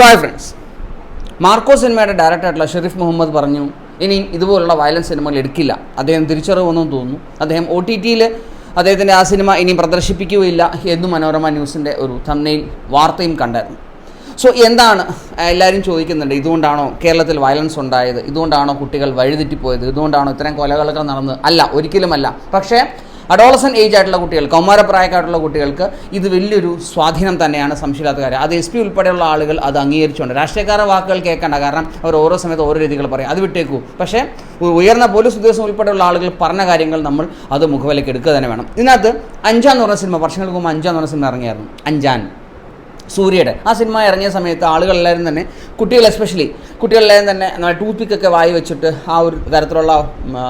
So hi friends Marco സിനിമയുടെ ഡയറക്ടറായിട്ടുള്ള ഷെരീഫ് മുഹമ്മദ് പറഞ്ഞു ഇനി ഇതുപോലുള്ള വയലൻസ് സിനിമകൾ എടുക്കില്ല. അദ്ദേഹം തിരിച്ചറിവെന്നും തോന്നുന്നു. അദ്ദേഹം ഒ ടി ടിയിൽ അദ്ദേഹത്തിന്റെ ആ സിനിമ ഇനി പ്രദർശിപ്പിക്കുകയില്ല എന്ന് മനോരമ ന്യൂസിന്റെ ഒരു തന്നെയിൽ വാർത്തയും കണ്ടായിരുന്നു. സോ എന്താണ് എല്ലാവരും ചോദിക്കുന്നുണ്ട് ഇതുകൊണ്ടാണോ കേരളത്തിൽ വയലൻസ് ഉണ്ടായത്? ഇതുകൊണ്ടാണോ കുട്ടികൾ വഴിതെറ്റിപ്പോയത്? ഇതുകൊണ്ടാണോ ഇത്തരം കൊലകളൊക്കെ നടന്നത്? അല്ല ഒരിക്കലുമല്ല. പക്ഷേ അഡോളസൻ ഏജ് ആയിട്ടുള്ള കുട്ടികൾ കൗമാരപ്രായക്കായിട്ടുള്ള കുട്ടികൾക്ക് ഇത് വലിയൊരു സ്വാധീനം തന്നെയാണ് സംശയമില്ലാത്ത കാര്യം. അത് എസ് പി ഉൾപ്പെടെയുള്ള ആളുകൾ അത് അംഗീകരിച്ചുകൊണ്ട് രാഷ്ട്രീയക്കാരുടെ വാക്കുകൾ കേൾക്കേണ്ട കാരണം അവർ ഓരോ സമയത്ത് ഓരോ രീതികൾ പറയും. അത് വിട്ടേക്കൂ. പക്ഷേ ഉയർന്ന പോലീസ് ഉദ്യോഗസ്ഥ ഉൾപ്പെടെയുള്ള ആളുകൾ പറഞ്ഞ കാര്യങ്ങൾ നമ്മൾ അത് മുഖവിലേക്ക് എടുക്കുക തന്നെ വേണം. ഇതിനകത്ത് അഞ്ചാന്ന് പറഞ്ഞ സിനിമ വർഷങ്ങൾക്ക് മുമ്പ് അഞ്ചാന്ന് പറഞ്ഞ സിനിമ ഇറങ്ങിയായിരുന്നു. അഞ്ചാൻ. സൂര്യയുടെ. ആ സിനിമ ഇറങ്ങിയ സമയത്ത് ആളുകളെല്ലാവരും തന്നെ കുട്ടികൾ എസ്പെഷ്യലി കുട്ടികളെല്ലാവരും തന്നെ നമ്മുടെ ടൂത്ത് പിക്കൊക്കെ വായി വെച്ചിട്ട് ആ ഒരു തരത്തിലുള്ള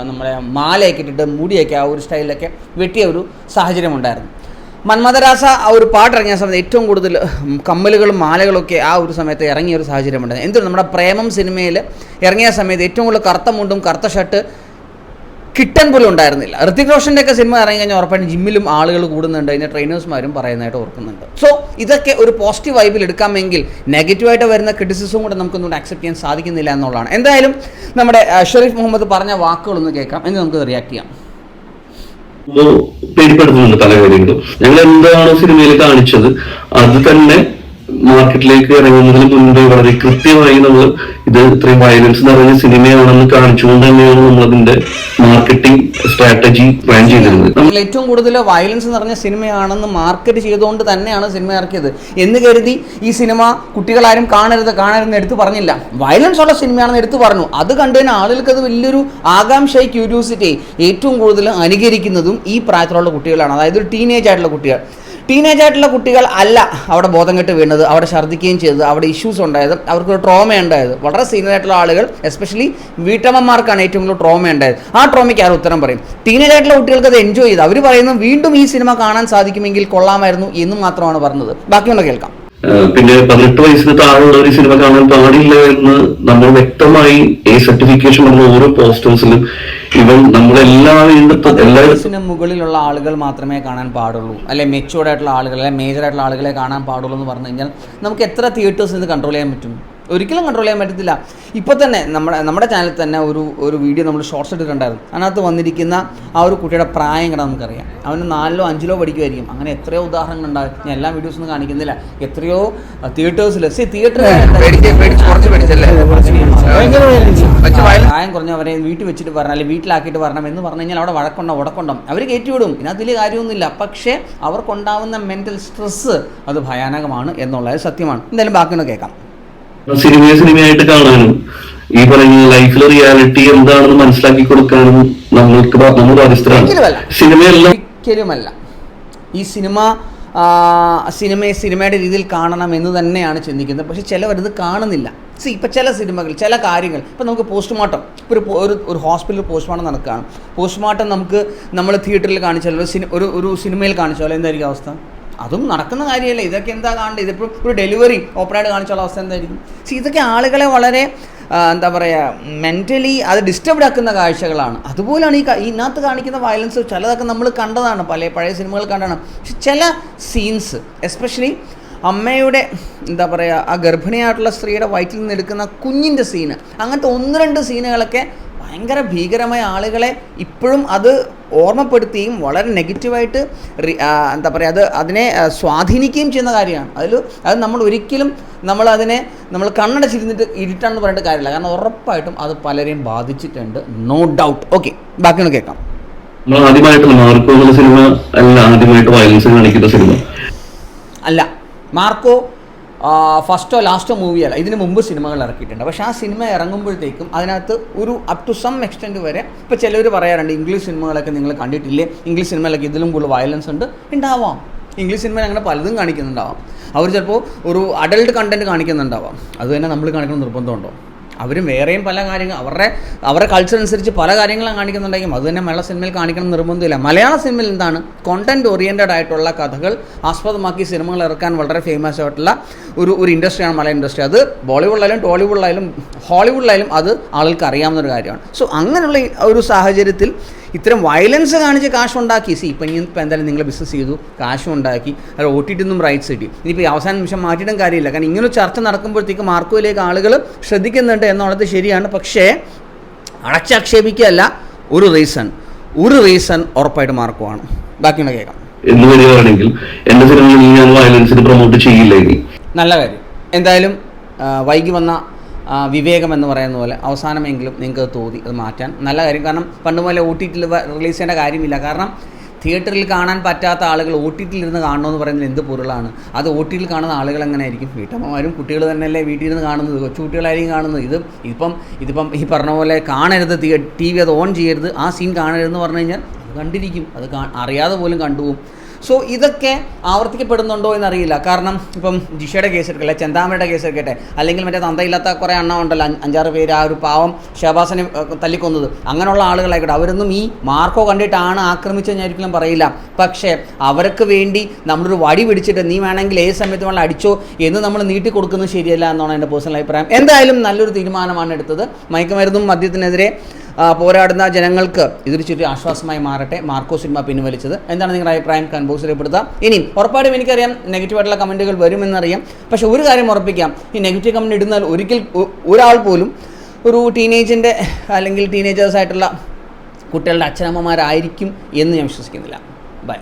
നമ്മളെ മാലയൊക്കെ ഇട്ടിട്ട് മുടിയൊക്കെ ആ ഒരു സ്റ്റൈലിലൊക്കെ വെട്ടിയ ഒരു സാഹചര്യം ഉണ്ടായിരുന്നു. മന്മദരാസ ആ ഒരു പാട്ട് ഇറങ്ങിയ സമയത്ത് ഏറ്റവും കൂടുതൽ കമ്മലുകളും മാലകളൊക്കെ ആ ഒരു സമയത്ത് ഇറങ്ങിയ ഒരു സാഹചര്യം ഉണ്ടായിരുന്നു എന്തും നമ്മുടെ പ്രേമം സിനിമയിൽ ഇറങ്ങിയ സമയത്ത് ഏറ്റവും കൂടുതൽ കറുത്ത മുണ്ടും കറുത്ത ഷർട്ട് കിട്ടാൻ പോലും ഉണ്ടായിരുന്നില്ല ഋതിക് റോഷന്റെ ഒക്കെ സിനിമ ഇറങ്ങി കഴിഞ്ഞാൽ ഉറപ്പായിട്ടും ജിമ്മിലും ആളുകൾ കൂടുന്നുണ്ട് അതിന്റെ ട്രെയിനേഴ്സ്മാരും പറയുന്നതായിട്ട് ഓർക്കുന്നുണ്ട് സോ ഇതൊക്കെ ഒരു പോസിറ്റീവ് വൈബിൽ എടുക്കാമെങ്കിൽ നെഗറ്റീവായിട്ട് വരുന്ന ക്രിറ്റിസിസം കൂടെ നമുക്കൊന്നും ആക്സെപ്റ്റ് ചെയ്യാൻ സാധിക്കുന്നില്ല എന്നുള്ളതാണ് എന്തായാലും നമ്മുടെ ഷെറീഫ് മുഹമ്മദ് പറഞ്ഞ വാക്കുകളൊന്ന് കേൾക്കാം എന്ന് നമുക്ക് റിയാക്ട് ചെയ്യാം പല കാര്യങ്ങളും ഞങ്ങൾ എന്താണോ സിനിമയിൽ കാണിച്ചത് അത് തന്നെ മാർക്കറ്റിലേക്ക് ഇറങ്ങുന്നതിന് മുൻപ് വളരെ കൃത്യമായി നമ്മൾ ഇത് ഇത്രയും വയലൻസ് നിറഞ്ഞ സിനിമയാണെന്ന് കാണിച്ചുകൊണ്ട് തന്നെയാണ് നമ്മൾ അതിന്റെ മാർക്കറ്റിംഗ് സ്ട്രാറ്റജി പ്ലാൻ ചെയ്തിരുന്നത്. നമ്മൾ ഏറ്റവും കൂടുതൽ വയലൻസ് നിറഞ്ഞ സിനിമയാണെന്ന് മാർക്കറ്റ് ചെയ്തുകൊണ്ട് തന്നെയാണ് സിനിമ ഇറക്കിയത്. എന്ന് കരുതി ഈ സിനിമ കുട്ടികളാരും കാണരുത് കാണരുതെന്ന് എടുത്തു പറഞ്ഞില്ല. വയലൻസ് ഉള്ള സിനിമയാണെന്ന് എടുത്തു പറഞ്ഞു. അത് കണ്ടതിന് ആളുകൾക്ക് അത് വലിയൊരു ആകാംക്ഷയായി ക്യൂരിയോസിറ്റി ഏറ്റവും കൂടുതൽ അനുകരിക്കുന്നതും ഈ പ്രായത്തിലുള്ള കുട്ടികളാണ്. അതായത് ഒരു ടീനേജ് ആയിട്ടുള്ള കുട്ടികൾ. ടീനേജ് ആയിട്ടുള്ള കുട്ടികൾ അല്ല അവിടെ ബോധം കെട്ട് വീണത് അവിടെ ഛർദ്ദിക്കുകയും ചെയ്തത് അവിടെ ഇഷ്യൂസ് ഉണ്ടായത് അവർക്കൊരു ട്രോമ ഉണ്ടായത്. വളരെ സീനിയർ ആയിട്ടുള്ള ആളുകൾ എസ്പെഷ്യലി വീട്ടമ്മമാർക്കാണ് ഏറ്റവും കൂടുതൽ ട്രോമ ഉണ്ടായത്. ആ ട്രോമയ്ക്ക് ആരും ഉത്തരം പറയും? ടീനേജ് ആയിട്ടുള്ള കുട്ടികൾക്ക് അത് എൻജോയ് ചെയ്ത് അവർ പറയുന്നു വീണ്ടും ഈ സിനിമ കാണാൻ സാധിക്കുമെങ്കിൽ കൊള്ളാമായിരുന്നു എന്ന് മാത്രമാണ് പറഞ്ഞത്. ബാക്കിയുള്ള കേൾക്കാം. പിന്നെ പതിനെട്ട് വയസ്സിന് ഒരു സിനിമ കാണാൻ പാടില്ല എന്ന് നമ്മൾ വ്യക്തമായി ഈ സർട്ടിഫിക്കേഷൻ നമ്മൾ ഓരോ പോസ്റ്റേഴ്സിലും ഇവൻ നമ്മളെല്ലാ വീണ്ടും എല്ലാ വയസ്സിന് മുകളിലുള്ള ആളുകൾ മാത്രമേ കാണാൻ പാടുള്ളൂ. അല്ലെ മെച്ചുവേർഡ് ആയിട്ടുള്ള ആളുകൾ അല്ലെ മേജർ ആയിട്ടുള്ള ആളുകളെ കാണാൻ പാടുള്ളൂ എന്ന് പറഞ്ഞു കഴിഞ്ഞാൽ നമുക്ക് എത്ര തിയേറ്റേഴ്സ് ഇത് കൺട്രോൾ ചെയ്യാൻ പറ്റും? ഒരിക്കലും കൺട്രോൾ ചെയ്യാൻ പറ്റത്തില്ല. ഇപ്പോൾ തന്നെ നമ്മുടെ നമ്മുടെ ചാനലിൽ തന്നെ ഒരു ഒരു വീഡിയോ നമ്മൾ ഷോർട്സ് ഇട്ടിട്ടുണ്ടായിരുന്നു. അതിനകത്ത് വന്നിരിക്കുന്ന ആ ഒരു കുട്ടിയുടെ പ്രായം കണ്ടാൽ നമുക്കറിയാം. അവന് നാലിലോ അഞ്ചിലോ പഠിക്കുമായിരിക്കും അങ്ങനെ എത്രയോ ഉദാഹരണങ്ങൾ ഉണ്ടാകും. ഞാൻ എല്ലാ വീഡിയോസൊന്നും കാണിക്കുന്നില്ല. എത്രയോ തിയേറ്റേഴ്സിൽ സി തിയേറ്റർ പ്രായം കുറഞ്ഞവരെ വീട്ടിൽ വെച്ചിട്ട് പറഞ്ഞാൽ അല്ലെങ്കിൽ വീട്ടിലാക്കിയിട്ട് വരണം എന്ന് പറഞ്ഞു കഴിഞ്ഞാൽ അവിടെ വഴക്കുണ്ടോ ഉടക്കുണ്ടോ? അവർ കയറ്റിവിടും. ഇതിനകത്ത് വലിയ കാര്യമൊന്നുമില്ല. പക്ഷേ അവർക്കുണ്ടാവുന്ന മെന്റൽ സ്ട്രെസ്സ് അത് ഭയാനകമാണ് എന്നുള്ളത് സത്യമാണ്. എന്തായാലും ബാക്കിയൊന്ന് കേൾക്കാം. സിനിമയെ സിനിമയായിട്ട് കാണാനും ഈ പറയുന്ന ലൈഫിലെ റിയാലിറ്റി എന്താണെന്ന് മനസ്സിലാക്കി കൊടുക്കാനും നമ്മൾക്ക് നമ്മൾ ബാധ്യസ്ഥരാണ്. സിനിമയല്ല ഒരിക്കലുമല്ല. ഈ സിനിമ സിനിമയെ സിനിമയുടെ രീതിയിൽ കാണണം എന്ന് തന്നെയാണ് ചിന്തിക്കുന്നത്. പക്ഷേ ചിലവരത് കാണുന്നില്ല. സി ഇപ്പം ചില സിനിമകൾ ചില കാര്യങ്ങൾ ഇപ്പം നമുക്ക് പോസ്റ്റ്മോർട്ടം ഒരു ഒരു ഒരു ഹോസ്പിറ്റലിൽ പോസ്റ്റ്മോർട്ടം നടക്കുകയാണ്. പോസ്റ്റ്മോർട്ടം നമുക്ക് നമ്മൾ തിയേറ്ററിൽ കാണിച്ചാലോ ഒരു ഒരു ഒരു സിനിമയിൽ കാണിച്ചാലോ എന്തായിരിക്കും അവസ്ഥ? അതും നടക്കുന്ന കാര്യമല്ല? ഇതൊക്കെ എന്താ കാണേണ്ടത് ഇതിപ്പോൾ ഒരു ഡെലിവറി ഓപ്പണായിട്ട് കാണിച്ചുള്ള അവസ്ഥ എന്തായിരിക്കും? പക്ഷേ ഇതൊക്കെ ആളുകളെ വളരെ എന്താ പറയുക മെന്റലി അത് ഡിസ്റ്റർബ്ഡ് ആക്കുന്ന കാഴ്ചകളാണ്. അതുപോലെയാണ് ഈ ഇതിനകത്ത് കാണിക്കുന്ന വയലൻസ് ചിലതൊക്കെ നമ്മൾ കണ്ടതാണ് പല പഴയ സിനിമകൾ കണ്ടാണ് പക്ഷെ ചില സീൻസ് എസ്പെഷ്യലി അമ്മയുടെ എന്താ പറയുക ആ ഗർഭിണിയായിട്ടുള്ള സ്ത്രീയുടെ വയറ്റിൽ നിന്ന് എടുക്കുന്ന കുഞ്ഞിന്റെ സീന് അങ്ങനത്തെ ഒന്ന് രണ്ട് സീനുകളൊക്കെ ഭയങ്കര ഭീകരമായ ആളുകളെ ഇപ്പോഴും അത് ഓർമ്മപ്പെടുത്തുകയും വളരെ നെഗറ്റീവായിട്ട് എന്താ പറയുക അത് അതിനെ സ്വാധീനിക്കുകയും ചെയ്യുന്ന കാര്യമാണ്. അതിൽ അത് നമ്മൾ ഒരിക്കലും നമ്മൾ അതിനെ നമ്മൾ കണ്ണടച്ചിരുന്നിട്ട് ഇരുട്ടാണെന്ന് പറഞ്ഞിട്ട് കാര്യമില്ല. കാരണം ഉറപ്പായിട്ടും അത് പലരെയും ബാധിച്ചിട്ടുണ്ട്. നോ ഡൗട്ട് ഓക്കെ ബാക്കിയൊന്ന് കേൾക്കാം. നമ്മൾ ആദ്യമായിട്ട് മാർക്കോ എന്നുള്ള സിനിമ അല്ല ആദ്യമായിട്ട് വയലൻസ് കാണിക്കുന്ന സിനിമ? അല്ല മാർക്കോ ഫസ്റ്റോ ലാസ്റ്റോ മൂവിയല്ല ഇതിന് മുമ്പ് സിനിമകൾ ഇറക്കിയിട്ടുണ്ട്. പക്ഷേ ആ സിനിമ ഇറങ്ങുമ്പോഴത്തേക്കും അതിനകത്ത് ഒരു അപ് ടു സം എക്സ്റ്റെന്റ് വരെ ഇപ്പോൾ ചിലർ പറയാറുണ്ട് ഇംഗ്ലീഷ് സിനിമകളൊക്കെ നിങ്ങൾ കണ്ടിട്ടില്ലേ? ഇംഗ്ലീഷ് സിനിമയിലൊക്കെ ഇതിലും കൂടുതൽ വയലൻസ് ഉണ്ട്. ഉണ്ടാവാം. ഇംഗ്ലീഷ് സിനിമയിൽ അങ്ങനെ പലതും കാണിക്കുന്നുണ്ടാവാം. അവർ ചിലപ്പോൾ ഒരു അഡൾട്ട് കണ്ടന്റ് കാണിക്കുന്നുണ്ടാവാം. അത് തന്നെ നമ്മൾ കാണിക്കണം നിർബന്ധമുണ്ടോ? അവരും വേറെയും പല കാര്യങ്ങൾ അവരുടെ അവരുടെ കൾച്ചർ അനുസരിച്ച് പല കാര്യങ്ങളും കാണിക്കുന്നുണ്ടെങ്കിലും അത് തന്നെ മലയാള സിനിമയിൽ കാണിക്കണം നിർബന്ധമില്ല. മലയാള സിനിമയിൽ എന്താണ്? കോണ്ടന്റ് ഓറിയന്റഡ് ആയിട്ടുള്ള കഥകൾ ആസ്പദമാക്കി സിനിമകൾ ഇറക്കാൻ വളരെ ഫേമസ് ആയിട്ടുള്ള ഒരു ഒരു ഇൻഡസ്ട്രിയാണ് മലയാള ഇൻഡസ്ട്രി അത് ബോളിവുഡിലായാലും ടോളിവുഡിലായാലും ഹോളിവുഡിലായാലും അത് ആളുകൾക്ക് അറിയാവുന്ന ഒരു കാര്യമാണ്. സോ അങ്ങനെയുള്ള ഒരു സാഹചര്യത്തിൽ ഇത്തരം വയലൻസ് കാണിച്ച് കാശ് ഉണ്ടാക്കി സി ഇപ്പം ഇനി ഇപ്പം എന്തായാലും നിങ്ങൾ ബിസിനസ് ചെയ്തു കാശും ഉണ്ടാക്കി അത് ഒ ടി ടിന്നും റൈറ്റ്സ് കിട്ടി. ഇനിയിപ്പോൾ ഈ അവസാന നിമിഷം മാറ്റിയിട്ടും കാര്യമില്ല. കാരണം ഇങ്ങനെ ചർച്ച നടക്കുമ്പോഴത്തേക്ക് മാർക്കോയിലേക്ക് ആളുകൾ ശ്രദ്ധിക്കുന്നുണ്ട് എന്നുള്ളത് ശരിയാണ്. പക്ഷേ അടച്ചാക്ഷേപിക്കുകയല്ല ഒരു റീസൺ ഒരു റീസൺ ഉറപ്പായിട്ട് മാർക്കുമാണ് ബാക്കിയുള്ള കേൾക്കാം. എന്ന് വരികയാണെങ്കിൽ എന്റെ ഞാൻ വയലൻസിന് പ്രൊമോട്ട് ചെയ്യില്ല നല്ല കാര്യം. എന്തായാലും വൈകി വന്ന വിവേകം എന്ന് പറയുന്ന പോലെ അവസാനമെങ്കിലും നിങ്ങൾക്ക് തോന്നി അത് മാറ്റാൻ. നല്ല കാര്യം. കാരണം പണ്ട് മുതലേ ഒ ടി ടിയിൽ റിലീസ് ചെയ്യേണ്ട കാര്യമില്ല. കാരണം തിയേറ്ററിൽ കാണാൻ പറ്റാത്ത ആളുകൾ ഒ ടി ടിയിൽ ഇരുന്ന് കാണണമെന്ന് പറയുന്നത് എന്ത് പൊരുളാണ്? അത് ഒ ടിയിൽ കാണുന്ന ആളുകൾ എങ്ങനെ ആയിരിക്കും വീട്ടമ്മമാരും കുട്ടികൾ തന്നെയല്ലേ വീട്ടിൽ ഇരുന്ന് കാണുന്നത്? കൊച്ചുകുട്ടികളായിരിക്കും കാണുന്നത്. ഇത് ഇപ്പം ഇതിപ്പം ഈ പറഞ്ഞ പോലെ കാണരുത് ടി വി അത് ഓൺ ചെയ്യരുത് ആ സീൻ കാണരുതെന്ന് പറഞ്ഞു കഴിഞ്ഞാൽ കണ്ടിരിക്കും. അത് അറിയാതെ പോലും കണ്ടുപോകും. സോ ഇതൊക്കെ ആവർത്തിക്കപ്പെടുന്നുണ്ടോ എന്നറിയില്ല. കാരണം ഇപ്പം ജിഷയുടെ കേസ് എടുക്കട്ടെ ചെന്താമയുടെ കേസ് എടുക്കട്ടെ അല്ലെങ്കിൽ മറ്റേ തന്തയില്ലാത്ത കുറേ എണ്ണം ഉണ്ടല്ലോ അഞ്ചാറ് പേര് ആ ഒരു പാവം ഷഹബാസിനെ തല്ലിക്കൊന്നത്. അങ്ങനെയുള്ള ആളുകളായിക്കോട്ടെ അവരൊന്നും ഈ മാർക്കോ കണ്ടിട്ടാണ് ആക്രമിച്ചതെന്ന് ഒരിക്കലും പറയില്ല. പക്ഷേ അവർക്ക് വേണ്ടി നമ്മളൊരു വടി പിടിച്ചിട്ട് നീ വേണമെങ്കിൽ ഏത് സമയത്ത് വേണമെങ്കിൽ അടിച്ചോ എന്ന് നമ്മൾ നീട്ടി കൊടുക്കുന്നത് ശരിയല്ല എന്നാണ് എന്റെ പേഴ്സണൽ അഭിപ്രായം. എന്തായാലും നല്ലൊരു തീരുമാനമാണ് എടുത്തത്. മയക്കുമരുന്നും മദ്യത്തിനെതിരെ പോരാടുന്ന ജനങ്ങൾക്ക് ഇതൊരു ചെറിയ ആശ്വാസമായി മാറട്ടെ. മാർക്കോ സിനിമ പിൻവലിച്ചത്. എന്താണ് നിങ്ങളുടെ അഭിപ്രായം? കമന്റ് ബോക്സിൽ രേഖപ്പെടുത്താം. ഇനിയും ഉറപ്പായിട്ടും എനിക്കറിയാം നെഗറ്റീവായിട്ടുള്ള കമന്റുകൾ വരുമെന്നറിയാം. പക്ഷേ ഒരു കാര്യം ഉറപ്പിക്കാം. ഈ നെഗറ്റീവ് കമന്റ് ഇടുന്നാൽ ഒരിക്കൽ ഒരാൾ പോലും ഒരു ടീനേജിന്റെ അല്ലെങ്കിൽ ടീനേജേഴ്സായിട്ടുള്ള കുട്ടികളുടെ അച്ഛനമ്മമാരായിരിക്കും എന്ന് ഞാൻ വിശ്വസിക്കുന്നില്ല. ബൈ